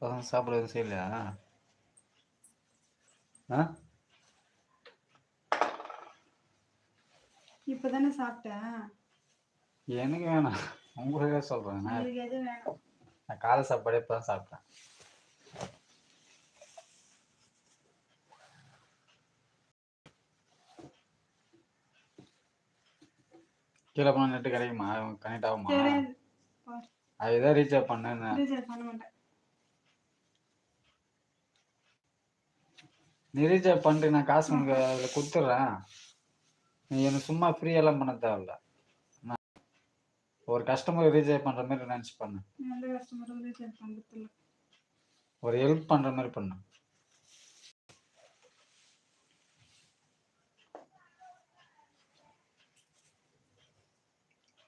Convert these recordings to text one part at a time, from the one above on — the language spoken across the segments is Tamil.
பசங்க சாப்பிட எதுவும் செய்யலையா? ஆ? இப்பதானே சாப்பிட்டேன். எனக்கு வேணாம். உங்களுக்கே சொல்கிறேன் நான் காலை சாப்பாடே இப்போ தான் சாப்பிட்டேன். கீழே போனால் நெட்டு கிடைக்குமா? கனெக்ட் ஆகுமா? தெரியாது. பாரு. அது எதாவது ரீசார்ஜ் பண்ணேன்னு. ரீசார்ஜ் பண்ண மாட்டேன். நீ ரீசார்ஜ் பண்ணிட்டு நான் காசு உனக்கு அதில் கொடுத்துட்றேன் நீ எனக்கு சும்மா ஃப்ரீயெல்லாம் பண்ண தேவையில்ல? ஒரு கஸ்டமர் ரீசார்ஜ் பண்ணுற மாதிரி நினச்சி பண்ணு. ஒரு ஹெல்ப் பண்ணுற மாதிரி பண்ணு.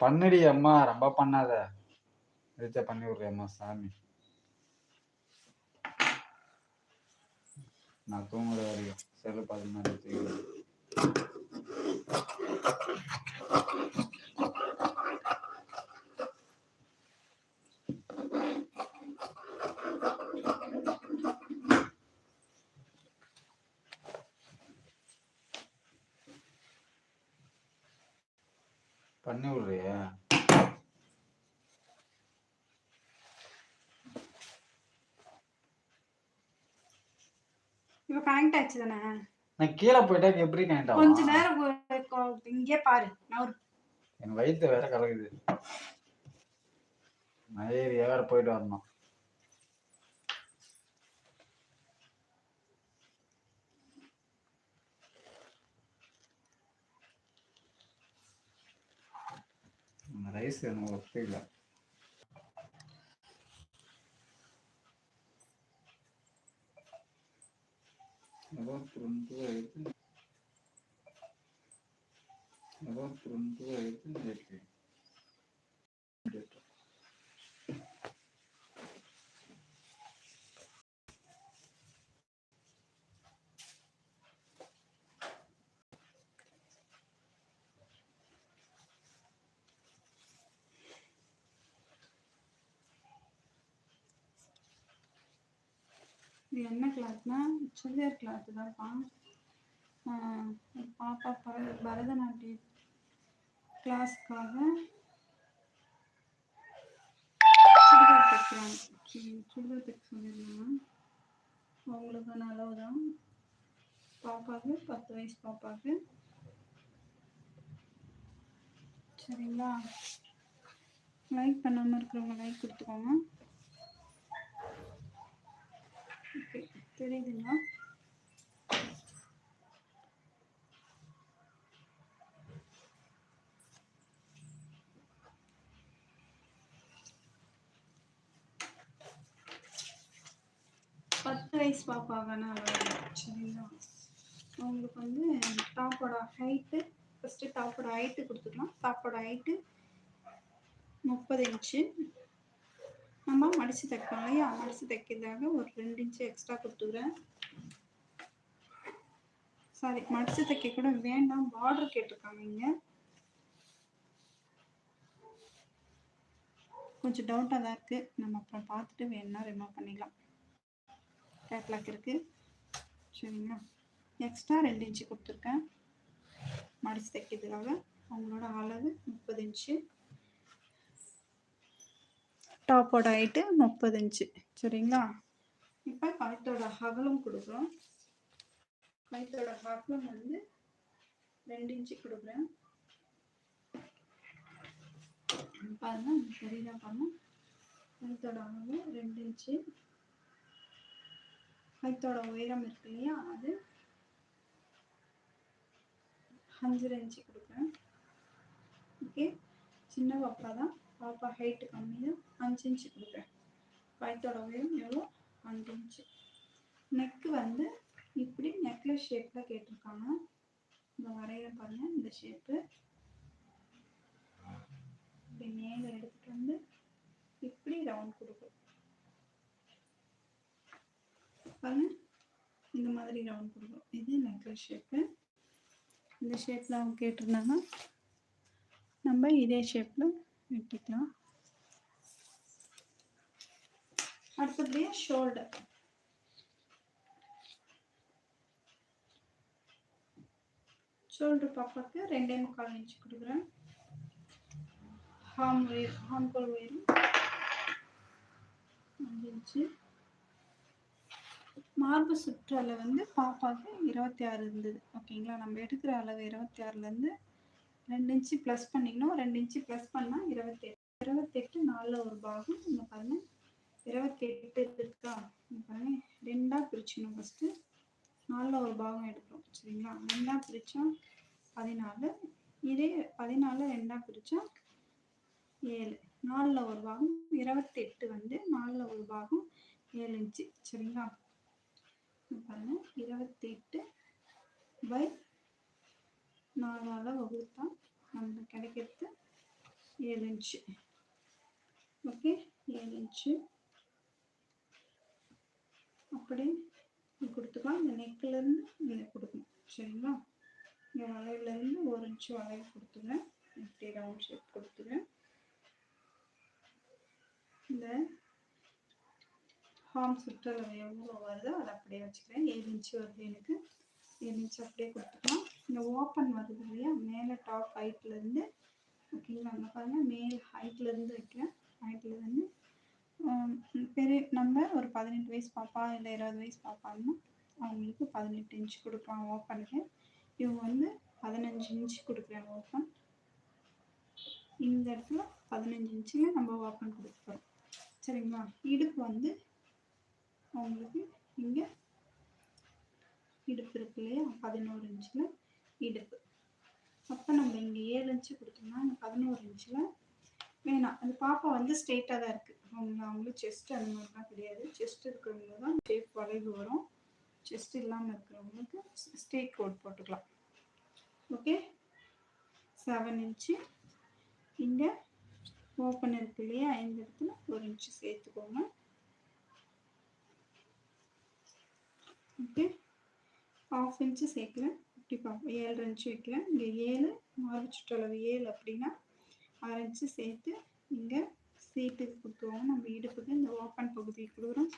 பண்ணுடி அம்மா ரொம்ப பண்ணாத. ரீசார்ஜ் பண்ணி விட்றேன் அம்மா சாமி. நான் தூங்குற வரைக்கும் செல்லு பார்த்து மாதிரி தூங்கிடுவேன். பண்ணி விட்றியா இப்போ கனெக்ட் ஆச்சு தானே? நான் கீழே போயிட்டா எப்படி கனெக்ட் கொஞ்ச ஆகும் நேரம் கொ- கொ- இங்கே பாரு. நான் ஒரு என் வயிற்று வேற கலக்குது. மலேரியா வேற போயிட்டு வரணும். ரைஸ் எனக்கு ஒத்துக்கல. നവപ്രന്തുവായിട്ട് നവപ്രന്തുവായിട്ട് നേരിടും இது என்ன கிளாத்னா சுடிதார் கிளாத் தான்ப்பா. பாப்பா பர பரதநாட்டிய கிளாஸ்க்காக சுடிதார் தைக்கிறாங்க. சுடிதார் தைக்க சொல்லியிருந்தாங்க அவங்களுக்கான அளவு தான். பாப்பாவுக்கு பத்து வயசு பாப்பாவுக்கு. சரிங்களா? லைக் பண்ணாமல் இருக்கிறவங்க லைக் கொடுத்துக்கோங்க ஓகே தெரியுதுங்களா பத்து வயசு பாப்பாக அளவு சரிங்களா? அவங்களுக்கு வந்து டாப்போட ஹைட்டு ஃபஸ்ட்டு டாப்போட ஹைட்டு கொடுத்துக்கலாம் டாப்போட ஹைட்டு முப்பது இன்ச்சு நம்ம மடித்து தைப்போம் இல்லையா மடித்து தைக்கிறதுக்காக ஒரு ரெண்டு இன்ச்சு எக்ஸ்ட்ரா கொடுத்துக்கிறேன். சாரி மடித்து தைக்க கூட வேண்டாம். பார்டர் கேட்டிருக்காங்க இங்கே. கொஞ்சம் டவுட்டாக தான் இருக்குது நம்ம அப்புறம் பார்த்துட்டு வேணும்னா ரிமூவ் பண்ணிக்கலாம். கேட்லாக் இருக்குது சரிங்களா? எக்ஸ்ட்ரா ரெண்டு இன்ச்சு கொடுத்துருக்கேன். மடித்து தைக்கிறதுக்காக. அவங்களோட அளவு முப்பது இன்ச்சு. டாப்போட ஹைட்டு முப்பது இன்ச்சு. சரிங்களா? இப்போ கழுத்தோட அகலம் கொடுக்குறோம். கழுத்தோட அகலம் வந்து ரெண்டு இன்ச்சு கொடுக்குறேன். பாருங்க சரிதா பண்ணோம். கழுத்தோட அளவு ரெண்டு இன்ச்சு. கழுத்தோட உயரம் இருக்கு இல்லையா? அது அஞ்சரை இன்ச்சு கொடுக்குறேன். ஓகே? சின்ன பாப்பா தான். பாப்பா ஹைட்டு கம்மி தான் அஞ்சு இன்ச்சு கொடுக்குறேன். கழுத்தோட உயரம் எவ்வளோ? அஞ்சு இன்ச்சு நெக்கு வந்து இப்படி நெக்லஸ் ஷேப்பில் கேட்டிருக்காங்க. இந்த வரையிற பாருங்க இந்த ஷேப்பு இப்படி மேலே எடுத்துட்டு வந்து இப்படி ரவுண்ட் கொடுக்கும். பாருங்க இந்த மாதிரி ரவுண்ட் கொடுக்கும். இது நெக்லஸ் ஷேப்பு இந்த ஷேப்பில் அவங்க கேட்டிருந்தாங்க. நம்ம இதே ஷேப்பில் வெட்டிக்கலாம். அடுத்தபடியாக ஷோல்டர் ஷோல்டர் பாப்பாக்கு ரெண்டே முக்கால் இன்ச்சு கொடுக்குறேன். ஹார்ம் ஒயர் ஹார்ம்கோல் ஒயரும் அஞ்சு இன்ச்சு மார்பு அளவு வந்து பாப்பாவுக்கு இருபத்தி ஆறு இருந்தது. ஓகேங்களா? நம்ம எடுக்கிற அளவு இருபத்தி ஆறுலேருந்து ரெண்டு இன்ச்சு ப்ளஸ் பண்ணிக்கணும். ரெண்டு இன்ச்சு ப்ளஸ் பண்ணால் இருபத்தெட்டு. இருபத்தெட்டு நாலில் ஒரு பாகம். இங்கே பாருங்கள் இருபத்தெட்டு இருக்கா? இங்க ரெண்டாக பிரிச்சுணும் ஃபஸ்ட்டு நாலில் ஒரு பாகம் எடுக்கிறோம். சரிங்களா? ரெண்டாக பிரித்தா பதினாலு. இதே பதினாலு ரெண்டாக பிரித்தா ஏழு. நாலில் ஒரு பாகம். இருபத்தெட்டு வந்து நாலில் ஒரு பாகம் ஏழு இன்ச்சு. சரிங்களா? பாருங்கள் இருபத்தெட்டு பை நாலால் வகுத்தா நம்மளுக்கு கிடைக்கிறது ஏழு இன்ச்சு. ஓகே? ஏழு இன்ச்சு. அப்படியே கொடுத்துக்கலாம். இந்த நெக்கிலேருந்து இங்கே கொடுக்கணும். சரிங்களா? இந்த வளைவுலேருந்து ஒரு இன்ச்சு வளைவு கொடுத்துருவேன் இப்படி ரவுண்ட் ஷேப் கொடுத்துருவேன் இந்த ஹார்ம் சுற்றளவு எவ்வளோ வருதோ அதை அப்படியே வச்சுக்கிறேன். ஏழு இன்ச்சு வருது எனக்கு. ஏழு இன்ச்சு அப்படியே கொடுத்துக்கலாம். இந்த ஓப்பன் வருது இல்லையா? மேலே டாப் ஹைட்லேருந்து ஓகேங்களா அங்கே பாருங்கள் மேல் ஹைட்லேருந்து வைக்கிறேன். ஹைட்லேருந்து பெரிய நம்ம ஒரு பதினெட்டு வயசு பாப்பா இல்லை இருபது வயசு பாப்பாங்கன்னா அவங்களுக்கு பதினெட்டு இன்ச் கொடுக்கலாம் ஓப்பனுக்கு இவங்க வந்து பதினஞ்சு இன்ச் கொடுக்குறேன் ஓப்பன் இந்த இடத்துல பதினஞ்சு இன்ச்சில் நம்ம ஓப்பன் கொடுத்துருவோம் சரிங்களா? இடுப்பு வந்து அவங்களுக்கு இங்கே இடுப்பு இருக்கு இல்லையா? பதினோரு இன்ச்சில் இடுப்பு. அப்போ நம்ம இங்கே ஏழு இன்ச்சு கொடுத்தோம்னா இங்கே பதினோரு இன்ச்சில் வேணாம். அது பாப்பா வந்து ஸ்ட்ரெயிட்டாக தான் இருக்குது அவங்க அவங்களும் செஸ்ட் அந்த மாதிரிலாம் கிடையாது. செஸ்ட் இருக்கிறவங்க தான் ஷேப் வளைவு வரும். செஸ்ட் இல்லாமல் இருக்கிறவங்களுக்கு ஸ்ட்ரெயிட் கோட் போட்டுக்கலாம். ஓகே செவன் இன்ச்சு இங்கே ஓப்பன் இருக்கு இல்லையா? இந்த இடத்துல ஒரு இன்ச்சு சேர்த்துக்கோங்க. ஓகே ஹாஃப் இன்ச்சு சேர்க்குறேன் இப்படி பார்ப்போம் ஏழு இன்ச்சு வைக்கிறேன். இங்கே ஏழு மார்பு சுற்றளவு ஏழு அப்படின்னா ஆறு இன்ச்சு சேர்த்து இங்கே சீட்டுக்கு கொடுத்துருவோம் நம்ம இடுப்புக்கு இந்த ஓப்பன் பகுதி கொடுக்குறோம்.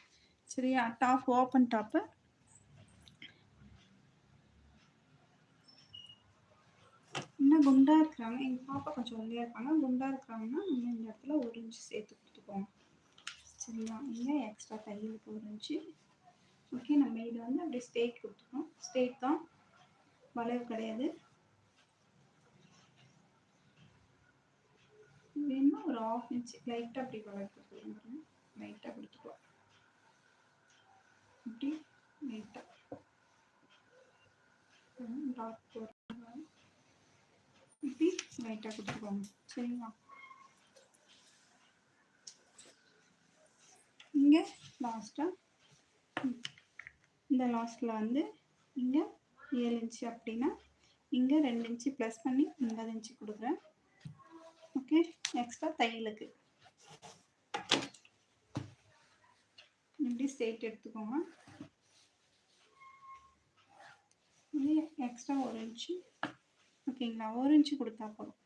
சரியா டாப் ஓப்பன் டாப்பு இன்னும் குண்டா இருக்கிறாங்க? எங்கள் பாப்பா கொஞ்சம் ஒல்லியாக இருப்பாங்க குண்டா இருக்கிறாங்கன்னா நம்ம இந்த இடத்துல ஒரு இன்ச்சு சேர்த்து கொடுத்துக்கோங்க சரிங்களா இங்கே எக்ஸ்ட்ரா தையலுக்கு ஒரு இன்ச்சு. ஓகே நம்ம இதை வந்து அப்படியே ஸ்டேட் கொடுத்துக்கோம் ஸ்டேட் தான். வளைவு கிடையாது. வேணும்னா ஒரு ஆஃப் இன்ச் லைட்டாக அப்படி வளைவு கொடுத்துக்கலாம் லைட்டாக கொடுத்துக்கலாம் இப்படி லைட்டாக டாட் போடுறாங்க இப்படி லைட்டாக கொடுத்துக்கோங்க சரிங்களா? இங்கே லாஸ்ட்டாக இந்த லாஸ்ட்டில் வந்து இங்கே ஏழு இன்ச்சு அப்படின்னா இங்கே ரெண்டு இன்ச்சு ப்ளஸ் பண்ணி ஒன்பது இன்ச்சு கொடுக்குறேன் ஓகே எக்ஸ்ட்ரா தையலுக்கு இப்படி ஸ்ட்ரெயிட் எடுத்துக்கோங்க எக்ஸ்ட்ரா ஒரு இன்ச்சு ஓகேங்களா ஒரு இன்ச்சு கொடுத்தா போதும்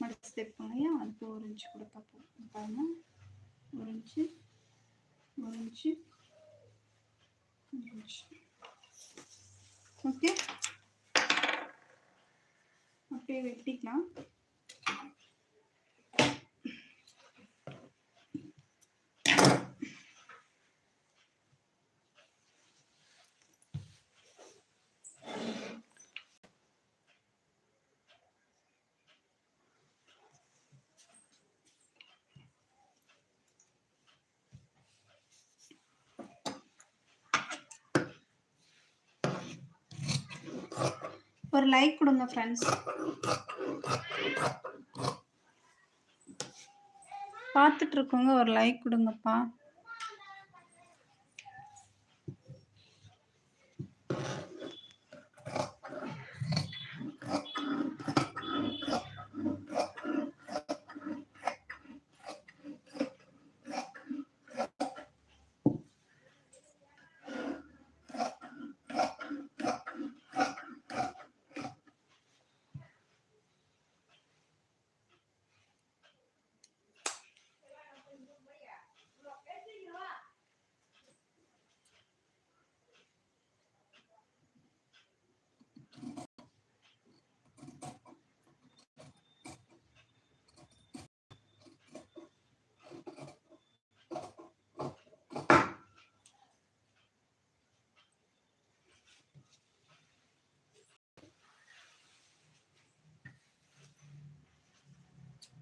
மடிச்சு தைப்போம் இல்லையா அதுக்கு ஒரு இன்ச்சு கொடுத்தா போதும் பாருங்க ஒரு இன்ச்சு ஒரு இன்ச்சு ஒரு இன்ச்சு ஓகே. அப்படியே வெட்டிக்கலாம். ஒரு லைக் கொடுங்க ஃப்ரெண்ட்ஸ் பார்த்துட்டு இருக்கோங்க ஒரு லைக் கொடுங்கப்பா.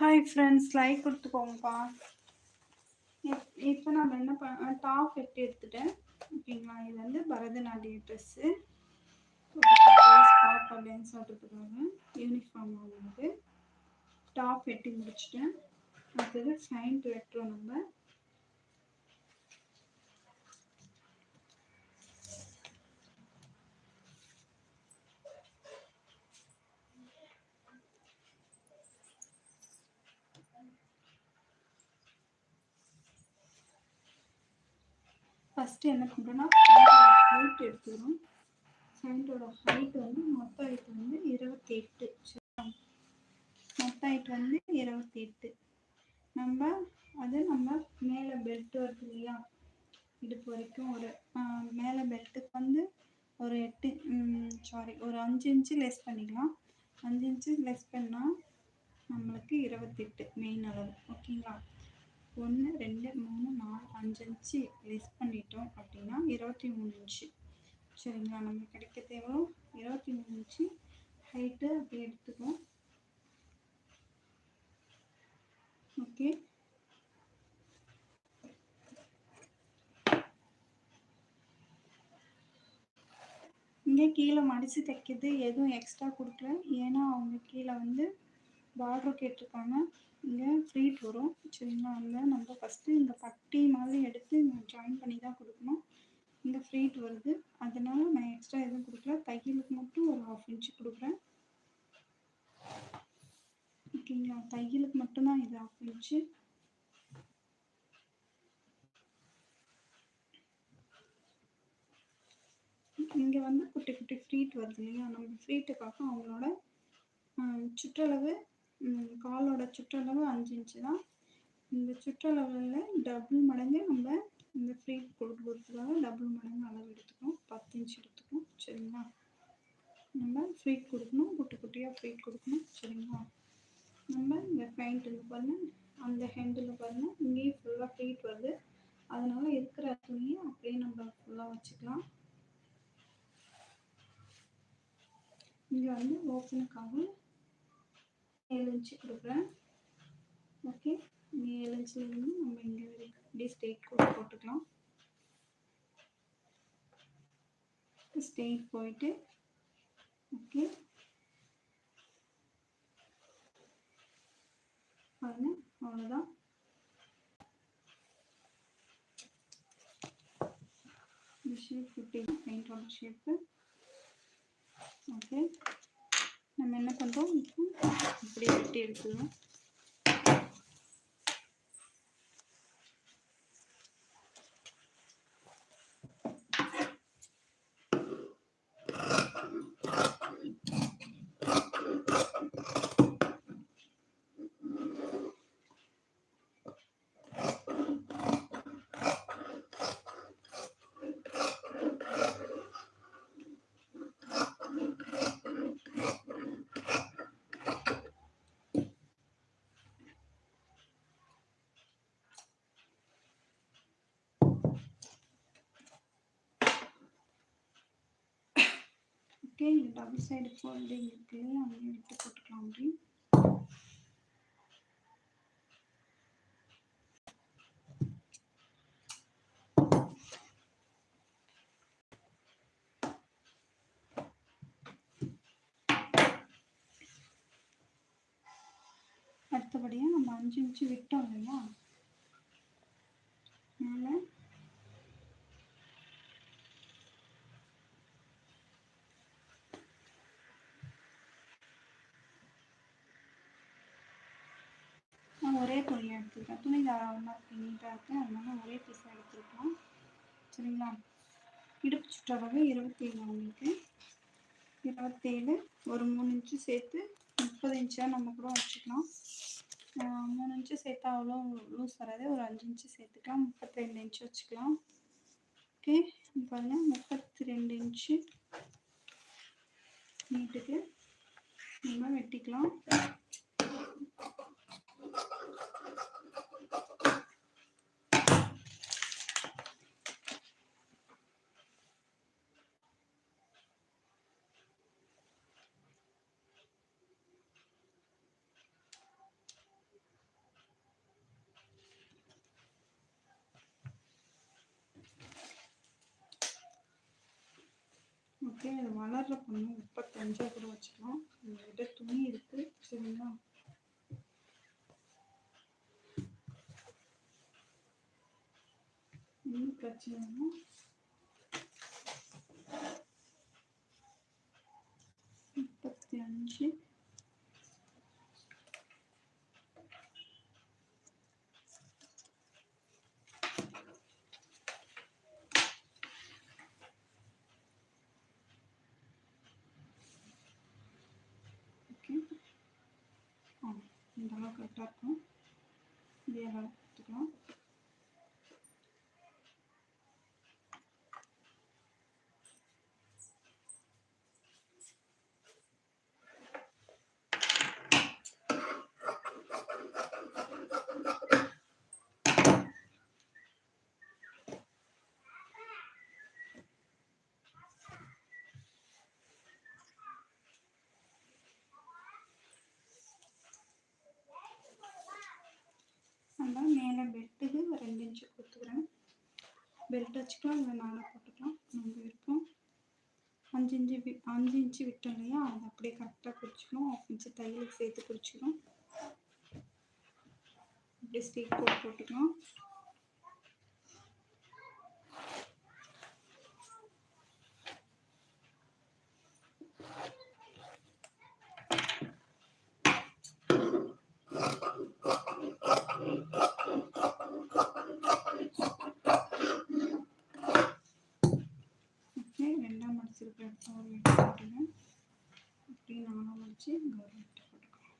ஹாய் ஃப்ரெண்ட்ஸ் லைக் கொடுத்துக்கோங்கப்பா இப்போ நம்ம என்ன பண்ண டாப் வெட்டி எடுத்துட்டேன். ஓகேங்களா? இது வந்து பரதநாட்டிய ட்ரெஸ்ஸு பாப்பா டான்ஸ் யூனிஃபார்ம் வாங்கினது டாப் வெட்டி முடிச்சிட்டேன். அடுத்தது ஃபைண்ட் வெட்டுறோம் நம்பர் ஃபஸ்ட்டு என்ன பண்ணுறோன்னா ஹைட் எடுத்துக்கிறோம். ஃபேண்ட்டோட ஹைட் வந்து மொத்த ஹைட் வந்து இருபத்தி எட்டு மொத்த ஹைட் வந்து இருபத்தி எட்டு நம்ம அது நம்ம மேலே பெல்ட் வருது இல்லையா? இடுப்பு வரைக்கும் ஒரு மேலே பெல்ட்டுக்கு வந்து ஒரு எட்டு சாரி ஒரு அஞ்சு இன்ச்சு லெஸ் பண்ணிக்கலாம். அஞ்சு இன்ச்சு லெஸ் பண்ணால் நம்மளுக்கு இருபத்தெட்டு மெயின் அளவு. ஓகேங்களா ஒன்று ரெண்டு மூணு நாலு அஞ்சு இன்ச்சு லெஸ் பண்ணிட்டோம் அப்படின்னா இருபத்தி மூணு இன்ச்சு சரிங்களா? நம்ம கிடைக்க தேவையோ இருபத்தி மூணு இன்ச்சு ஹைட்டு அப்படி எடுத்துக்குவோம். ஓகே இங்கே கீழே மடித்து தைக்கிறது எதுவும் எக்ஸ்ட்ரா கொடுக்கல. ஏன்னா அவங்க கீழே வந்து பார்டர் கேட்டிருக்காங்க. இங்கே ஃப்ளீட் வரும். சரிங்களா அந்த நம்ம ஃபஸ்ட்டு இந்த பட்டி மாதிரி எடுத்து ஜாயின் பண்ணி தான் கொடுக்கணும். இங்கே ஃப்ளீட் வருது. அதனால நான் எக்ஸ்ட்ரா எதுவும் கொடுக்கல. தையலுக்கு மட்டும் ஒரு ஹாஃப் இன்ச்சு கொடுக்குறேன். ஓகேங்களா? தையலுக்கு மட்டும்தான் இது ஹாஃப் இன்ச்சு இங்கே வந்து குட்டி குட்டி ஃப்ரீட் வருது இல்லையா? நம்ம ஃப்ரீட்டுக்காக அவங்களோட சுற்றளவு காலோட சுற்றளவு அஞ்சு இன்ச்சு தான். இந்த சுற்றளவில் டபுள் மடங்கு நம்ம இந்த ஃப்ளீட் கொடுக்குறதுக்காக டபுள் மடங்கு அளவு எடுத்துக்கணும். பத்து இன்ச் எடுத்துக்கணும். சரிங்களா? நம்ம ஃப்ரீட் கொடுக்கணும். குட்டி குட்டியாக ஃப்ரீட் கொடுக்கணும். சரிங்களா? நம்ம இந்த பெயிண்ட்டில் பாருங்க. அந்த ஹேண்டில் பாருங்க. இங்கேயும் ஃபுல்லாக ஃப்ரீட் வருது. அதனால் இருக்கிற துணியை அப்படியே நம்ம ஃபுல்லாக வச்சுக்கலாம். இங்கே வந்து ஓப்பனுக்காக ஏழு இன்ச்சு கொடுக்குறேன். ஓகே இங்கே ஏழு இன்ச்சுலேருந்து நம்ம இங்கே வரைக்கும் அப்படியே ஸ்ட்ரெயிட் போட்டுக்கலாம். ஸ்ட்ரெயிட் போயிட்டு ஓகே பாருங்க அவ்வளோதான் இந்த ஷேப் ஃபிஃப்டி பெயிண்டோட ஷேப்பு ஓகே நம்ம என்ன பண்ணுறோம் இப்படி வெட்டி எடுத்துக்கிறோம் ஓகே இந்த டபுள் சைடு ஃபோல்டிங் இருக்கு. இல்லையா அதையும் விட்டு போட்டுக்கலாம் அப்படி. அடுத்தபடியாக நம்ம அஞ்சு இன்ச்சு விட்டோம் இல்லையா மேலே நான் ஒரே துணியை எடுத்துருக்கேன் துணி தாராளமாக இருக்கு நீட்டாக இருக்கு. அதனால ஒரே பீஸாக எடுத்துருக்கோம். சரிங்களா? இடுப்பு சுற்றளவு இருபத்தேழு உங்களுக்கு. இருபத்தேழு ஒரு மூணு இன்ச்சு சேர்த்து முப்பது இன்ச்சாக நம்ம கூட வச்சுக்கலாம். மூணு இன்ச்சு சேர்த்தா அவ்வளோ லூஸ் வராது. ஒரு அஞ்சு இன்ச்சு சேர்த்துக்கலாம் முப்பத்தி ரெண்டு இன்ச்சு வச்சுக்கலாம். ஓகே? பாருங்கள் முப்பத்தி ரெண்டு இன்ச்சு நீட்டுக்கு நம்ம வெட்டிக்கலாம். ஓகே இது வளர்ற பொண்ணு முப்பத்தஞ்சா கூட வச்சுக்கலாம். உங்கள்கிட்ட துணி இருக்குது சரிங்களா? இன்னும் பிரச்சனை முப்பத்தி அஞ்சு ஓகே ஆ இந்த அளவு கரெக்டாக இருக்கும் இதே அளவு எடுத்துக்கலாம் நம்ம மேலே பெல்ட்டுக்கு ஒரு ரெண்டு இன்ச்சு கொடுத்துக்கிறேன். பெல்ட் வச்சுக்கலாம். இல்லை நாளாக போட்டுக்கலாம். நம்ம விருப்பம் அஞ்சு இன்ச்சு வி அஞ்சு இன்ச்சு விட்டோம் இல்லையா? அதை அப்படியே கரெக்டாக குறிச்சிக்கணும் ஆஃப் இன்ச்சு தையலுக்கு சேர்த்து குறிச்சிக்கணும் அப்படியே ஸ்டீக் போட்டு போட்டுக்கலாம் ஓகே ரெண்டாம் மடிச்சிருக்கிற இடத்துல ஒரு வெட்டு போட்டுங்க அப்படியே நாலாம் மடிச்சு இங்கே ஒரு வெட்டு போட்டுக்கலாம்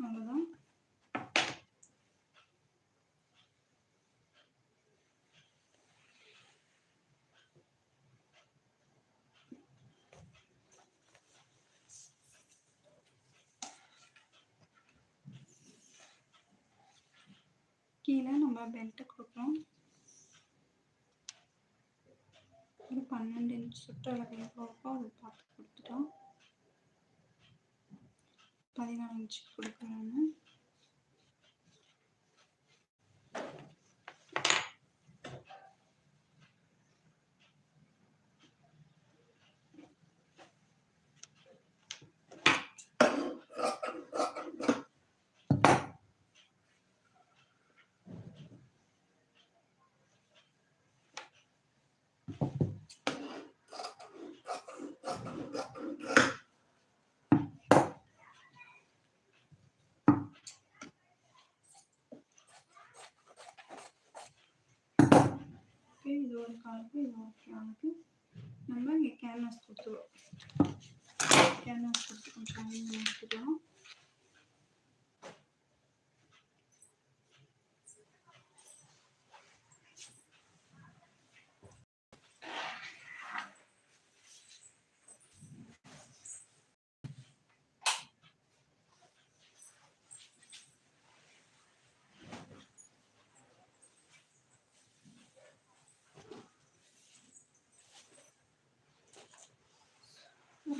அவ்வளோதான் கீழே நம்ம பெல்ட்டு கொடுக்குறோம் ஒரு பன்னெண்டு இன்ச் சுற்றளவு எவ்வளோ இருக்கோ அதை பார்த்து கொடுத்துட்டோம். பதினாலு கொடுக்குறாங்க ஒரு காலுக்கு இது ஓகே ஆகுது நம்ம இங்கே கேன்வாஸ் கொடுத்துருவோம் கேன்வாஸ் கொடுத்து கொஞ்சம் எடுத்துக்கலாம்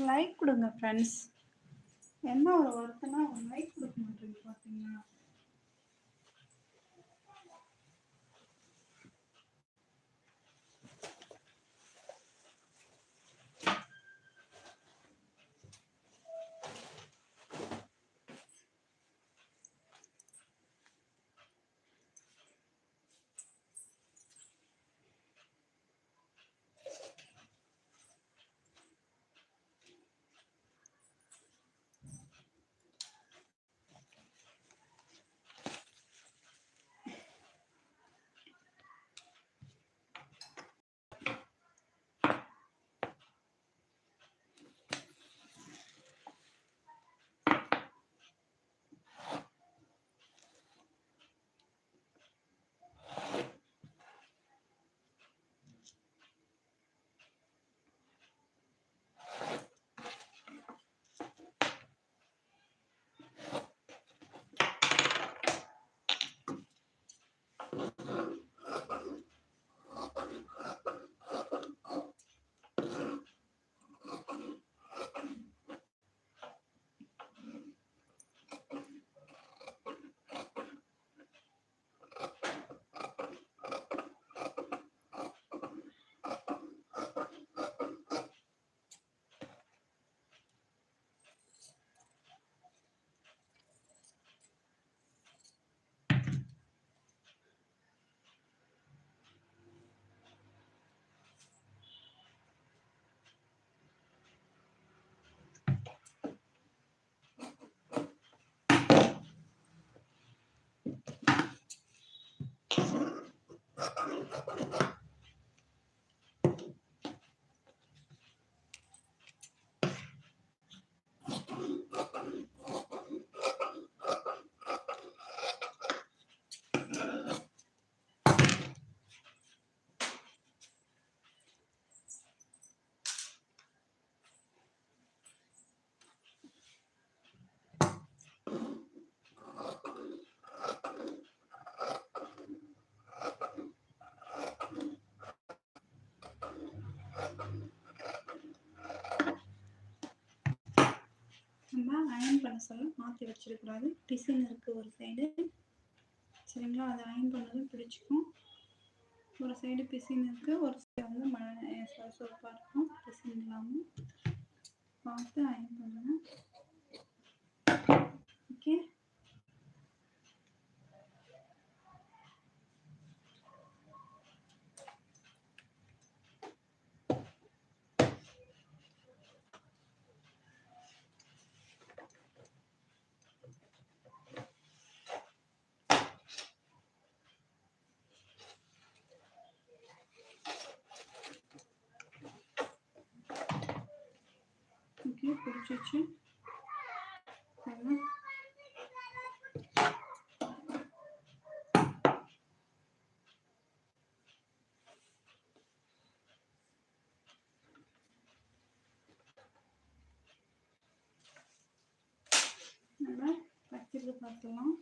ஒரு லைக் கொடுங்க ஃப்ரெண்ட்ஸ் என்ன ஒரு ஒருத்தனா ஒரு லைக் கொடுக்க மாட்டேங்குது பார்த்தீங்களா நம்ம அயன் பண்ண சொல்ல மாற்றி வச்சிடக்கூடாது பிசின் இருக்குது ஒரு சைடு சரிங்களா? அது அயன் பண்ணதும் பிடிச்சிக்கும். ஒரு சைடு பிசின் இருக்குது ஒரு சைடு வந்து மழை சுறுசுறுப்பாக இருக்கும். பிசின் இல்லாமல் பார்த்து அயன் பண்ணுங்கள் ஓகே ஓகே பிடிச்சிச்சு சரிங்களா நம்ம வச்சிருந்து பார்த்துக்கலாம்